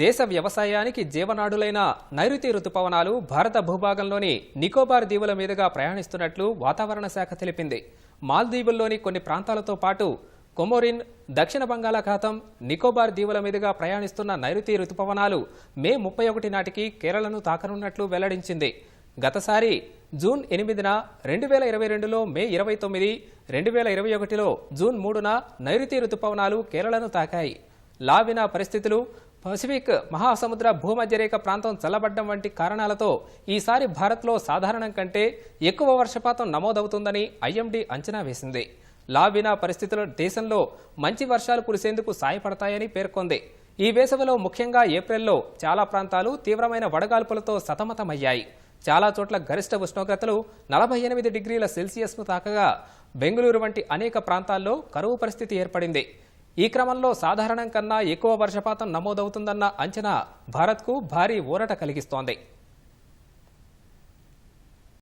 దేశ వ్యవసాయానికి జీవనాడులైన నైరుతి రుతుపవనాలు భారత భూభాగంలోని నికోబార్ దీవుల మీదుగా ప్రయాణిస్తున్నట్లు వాతావరణ శాఖ తెలిపింది. మాల్దీవుల్లోని కొన్ని ప్రాంతాలతో పాటు కొమోరిన్ దక్షిణ బంగాళాఖాతం నికోబార్ దీవుల మీదుగా ప్రయాణిస్తున్న నైరుతి రుతుపవనాలు మే ముప్పై ఒకటి నాటికి కేరళను తాకనున్నట్లు వెల్లడించింది. గతసారి జూన్ ఎనిమిదిన రెండు వేల ఇరవై రెండులో మే ఇరవై తొమ్మిది రెండు వేల ఇరవై ఒకటిలో జూన్ మూడున నైరుతి రుతుపవనాలు కేరళను తాకాయి. లావినా పరిస్థితులు పసిఫిక్ మహాసముద్ర భూమధ్యరేఖ ప్రాంతం చల్లబడ్డం వంటి కారణాలతో ఈసారి భారత్లో సాధారణం కంటే ఎక్కువ వర్షపాతం నమోదవుతుందని ఐఎండీ అంచనా వేసింది. లాబినా పరిస్థితులు దేశంలో మంచి వర్షాలు కురిసేందుకు సాయపడతాయని పేర్కొంది. ఈ వేసవిలో ముఖ్యంగా ఏప్రిల్లో చాలా ప్రాంతాలు తీవ్రమైన వడగాల్పులతో సతమతమయ్యాయి. చాలా చోట్ల గరిష్ట ఉష్ణోగ్రతలు నలభై ఎనిమిది డిగ్రీల సెల్సియస్ను తాకగా బెంగళూరు వంటి అనేక ప్రాంతాల్లో కరువు పరిస్థితి ఏర్పడింది. ఈ క్రమంలో సాధారణం కన్నా ఎక్కువ వర్షపాతం నమోదవుతుందన్న అంచనా భారత్కు భారీ ఊరట కలిగిస్తోంది.